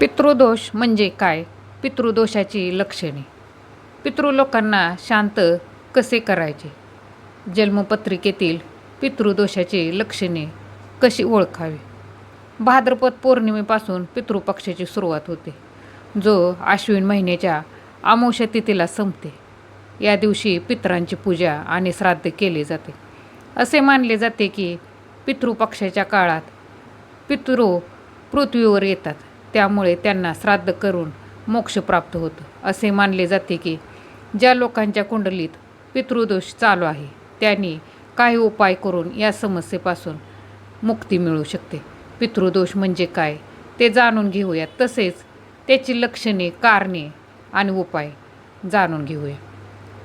पितृदोष म्हणजे काय? पितृदोषाची लक्षणे. पितृलोकांना शांत कसे करायचे? जन्मपत्रिकेतील पितृदोषाची लक्षणे कशी ओळखावी? भाद्रपद पौर्णिमेपासून पितृपक्षाची सुरुवात होते जो आश्विन महिन्याच्या अमावस्या तिथीला संपते. या दिवशी पितरांची पूजा आणि श्राद्ध केले जाते. असे मानले जाते की पितृपक्षाच्या काळात पितृ पृथ्वीवर येतात. त्यामुळे त्यांना श्राद्ध करून मोक्ष प्राप्त होतं. असे मानले जाते की ज्या लोकांच्या कुंडलीत पितृदोष चालू आहे त्यांनी काही उपाय करून या समस्येपासून मुक्ती मिळू शकते. पितृदोष म्हणजे काय ते जाणून घेऊया. तसेच त्याची लक्षणे कारणे आणि उपाय जाणून घेऊया.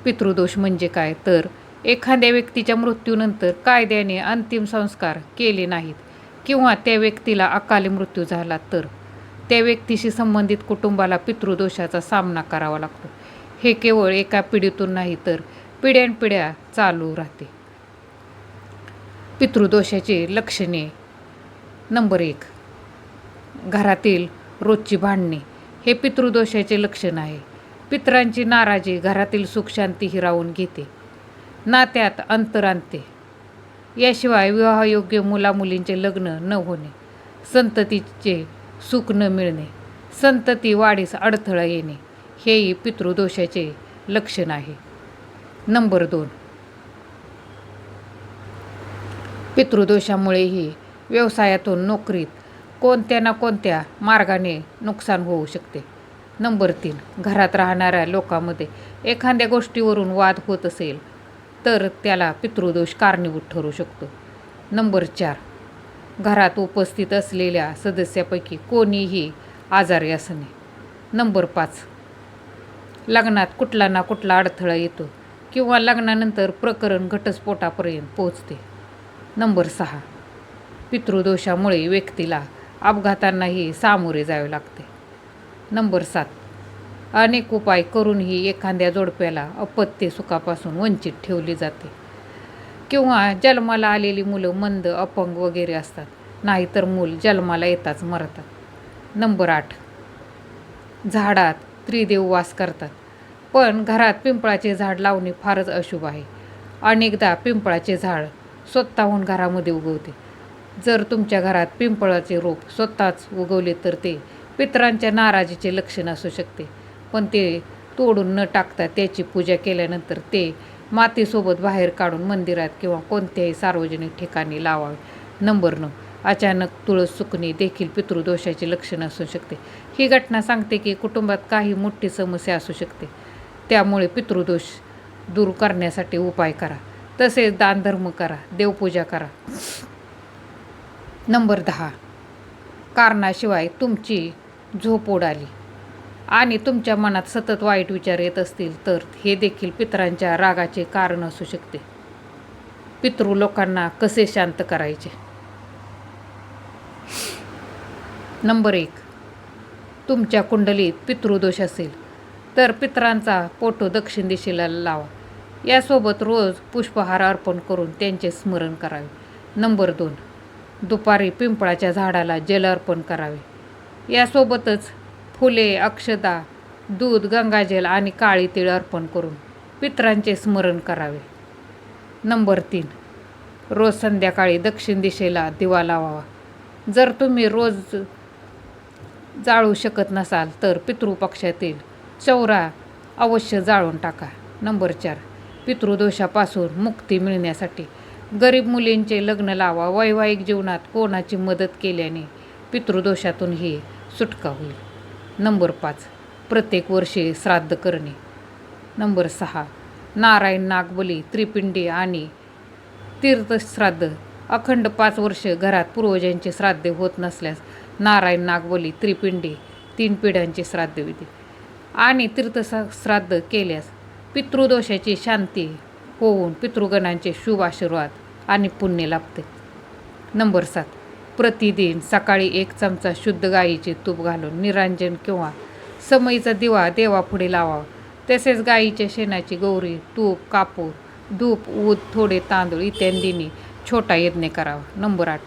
पितृदोष म्हणजे काय? तर एखाद्या व्यक्तीच्या मृत्यूनंतर कायद्याने अंतिम संस्कार केले नाहीत किंवा त्या व्यक्तीला अकाली मृत्यू झाला तर त्या व्यक्तीशी संबंधित कुटुंबाला पितृदोषाचा सामना करावा लागतो. हे केवळ एका पिढीतून नाही तर पिढ्यानपिढ्या चालू राहते. पितृदोषाची लक्षणे नंबर एक. घरातील रोजची भांडणे हे पितृदोषाचे लक्षण आहे. पितरांची नाराजी घरातील सुखशांती हिरावून घेते. नात्यात अंतर आणते. याशिवाय विवाहयोग्य मुलामुलींचे लग्न न होणे संततीचे सुख न मिळणे संतती वाढीस अडथळा येणे हेही पितृदोषाचे लक्षण आहे. नंबर दोन. पितृदोषामुळेही व्यवसायातून नोकरीत कोणत्या ना कोणत्या मार्गाने नुकसान होऊ शकते. नंबर तीन. घरात राहणाऱ्या लोकांमध्ये एखाद्या गोष्टीवरून वाद होत असेल तर त्याला पितृदोष कारणीभूत ठरू शकतो. नंबर चार. घरात उपस्थित असलेल्या सदस्यापैकी कोणीही आजारी असणे. नंबर पाच. लग्नात कुठला ना कुठला अडथळा येतो किंवा लग्नानंतर प्रकरण घटस्फोटापर्यंत पोहोचते. नंबर सहा. पितृदोषामुळे व्यक्तीला अपघातांनाही सामोरे जावे लागते. नंबर सात. अनेक उपाय करूनही एखाद्या जोडप्याला अपत्य सुखापासून वंचित ठेवले जाते. किंवा जन्माला आलेली मुलं मंद अपंग वगैरे असतात. नाहीतर मूल जन्माला येताच मरतात. नंबर आठ. झाडात त्रिदेव वास करतात. पण घरात पिंपळाचे झाड लावणे फारच अशुभ आहे. अनेकदा पिंपळाचे झाड स्वतःहून घरामध्ये उगवते. जर तुमच्या घरात पिंपळाचे रोप स्वतःच उगवले तर ते पितरांच्या नाराजीचे लक्षण असू शकते. पण ते तोडून न टाकता त्याची पूजा केल्यानंतर ते मातीसोबत बाहेर काढून मंदिरात किंवा कोणत्याही सार्वजनिक ठिकाणी लावावे. नंबर नऊ अचानक तुळस सुकणे देखील पितृदोषाचे लक्षण असू शकते. ही घटना सांगते की कुटुंबात काही मोठी समस्या असू शकते. त्यामुळे पितृदोष दूर करण्यासाठी उपाय करा. तसेच दानधर्म करा देवपूजा करा. नंबर दहा कारणाशिवाय तुमची झोप उडाली. आणि तुमच्या मनात सतत वाईट विचार येत असतील तर हे देखील पितरांच्या रागाचे कारण असू शकते. पितृ लोकांना कसे शांत करायचे? नंबर एक. तुमच्या कुंडलीत पितृदोष असेल तर पितरांचा फोटो दक्षिण दिशेला लावा. यासोबत रोज पुष्पहार अर्पण करून त्यांचे स्मरण करावे. नंबर दोन. दुपारी पिंपळाच्या झाडाला जल अर्पण करावे. यासोबतच फुले अक्षदा दूध गंगाजल आणि काळी तीळ अर्पण करून पितरांचे स्मरण करावे. नंबर तीन. रोज संध्याकाळी दक्षिण दिशेला दिवा लावावा. जर तुम्ही रोज जाळू शकत नसाल तर पितृपक्षातील चौरा अवश्य जाळून टाका. नंबर चार. पितृदोषापासून मुक्ती मिळण्यासाठी गरीब मुलींचे लग्न लावा. वैवाहिक जीवनात कोणाची मदत केल्याने पितृदोषातूनही सुटका होईल. नंबर पाच. प्रत्येक वर्षी श्राद्ध करणे. नंबर सहा. नारायण नागबली त्रिपिंडी आणि तीर्थश्राद्ध. अखंड पाच वर्ष घरात पूर्वजांचे श्राद्ध होत नसल्यास नारायण नागबली त्रिपिंडी तीन पिढ्यांचे श्राद्धविधी आणि तीर्थश्राद्ध केल्यास पितृदोषाची शांती होऊन पितृगणांचे शुभ आशीर्वाद आणि पुण्य लाभते. नंबर सात. प्रतिदिन सकाळी एक चमचा शुद्ध गाईचे तूप घालून निरांजन किंवा समईचा दिवा देवापुढे लावावा तसेच गाईच्या शेणाची गौरी तूप कापूर धूप ऊद थोडे तांदूळ इत्यादींनी छोटा यज्ञ करावा. नंबर आठ.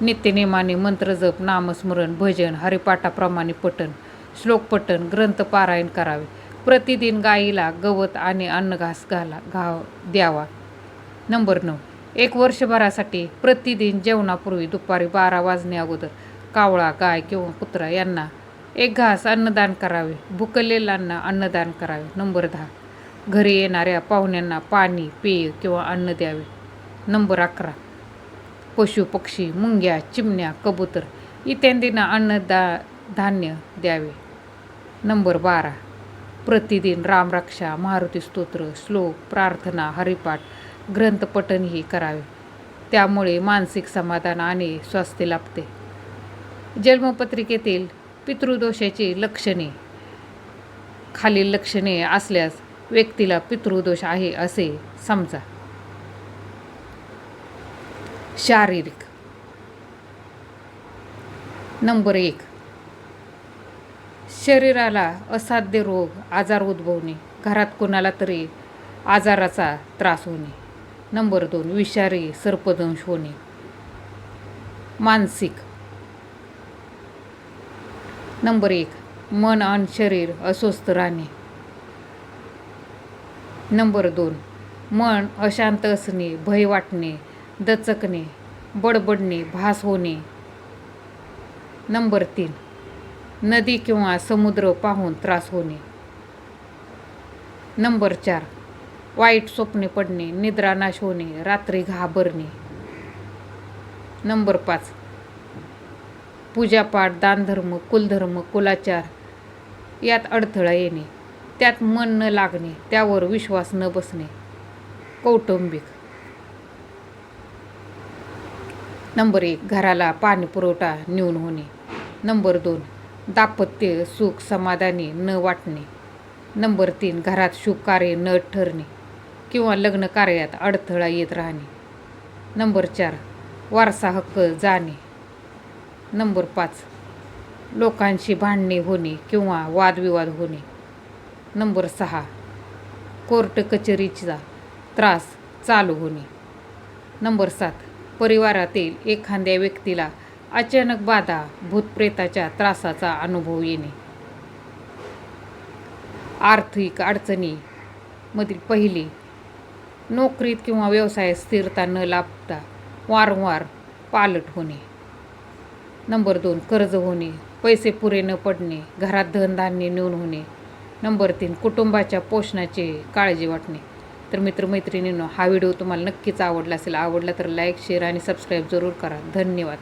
नित्यनेमाने मंत्रजप नामस्मरण भजन हरिपाठाप्रमाणे पठण श्लोकपठण ग्रंथपारायण ग्रंथ पारायण करावे. प्रतिदिन गाईला गवत आणि अन्न घास घाला घाव द्यावा. नंबर नऊ. एक वर्षभरासाठी प्रतिदिन जेवणापूर्वी दुपारी बारा वाजण्या अगोदर कावळा गाय किंवा कुत्रा यांना एक घास अन्नदान करावे. भुकलेल्यांना अन्नदान करावे. नंबर दहा. घरी येणाऱ्या पाहुण्यांना पाणी पेय किंवा अन्न द्यावे. नंबर अकरा. पशु पक्षी मुंग्या चिमण्या कबूतर इत्यादींना अन्नदा धान्य द्यावे. नंबर बारा. प्रतिदिन रामरक्षा मारुती स्तोत्र श्लोक प्रार्थना हरिपाठ ग्रंथपठणही करावे. त्यामुळे मानसिक समाधान आणि स्वास्थ्य लाभते. जन्मपत्रिकेतील पितृदोषाची लक्षणे. खालील लक्षणे असल्यास व्यक्तीला पितृदोष आहे असे समजा. शारीरिक. नंबर एक. शरीराला असाध्य रोग आजार उद्भवणे. घरात कोणाला तरी आजाराचा त्रास होणे. नंबर दोन विषारी सर्पदंश होणे. मानसिक. नंबर एक मन आणि शरीर अस्वस्थ राहणे. नंबर दोन मन अशांत असणे भय वाटणे दचकणे बडबडणे भास होणे. नंबर तीन नदी किंवा समुद्र पाहून त्रास होणे. नंबर चार वाईट स्वप्ने पडणे निद्रानाश होणे रात्री घाबरणे. नंबर पाच. पूजापाठ दानधर्म कुलधर्म कुलाचार यात अडथळा येणे त्यात मन न लागणे त्यावर विश्वास न बसणे. कौटुंबिक. नंबर एक घराला पाणी पुरवठा न्यून होणे. नंबर दोन दाम्पत्य सुख समाधानी न वाटणे. नंबर तीन घरात शुभ कार्य न ठरणे. किंवा लग्न कार्यात अडथळा येत राहणे. नंबर चार वारसा हक्क जाणे. नंबर पाच लोकांशी भांडणे होणे किंवा वादविवाद होणे. नंबर सहा कोर्ट कचेरीचा त्रास चालू होणे. नंबर सात परिवारातील एखाद्या व्यक्तीला अचानक बाधा भूतप्रेताच्या त्रासाचा अनुभव येणे. आर्थिक अडचणी मधील पहिली नोकरीत किंवा व्यवसायात स्थिरता न लाभता वारंवार पालट होणे. नंबर दोन कर्ज होणे. पैसे पुरे न पडणे. घरात धनधान्य न्यून होणे. नंबर तीन कुटुंबाच्या पोषणाची काळजी वाटणे. तर मित्रमैत्रिणींनो हा व्हिडिओ तुम्हाला नक्कीच आवडला असेल आवडला तर लाईक शेअर आणि सबस्क्राईब जरूर करा. धन्यवाद.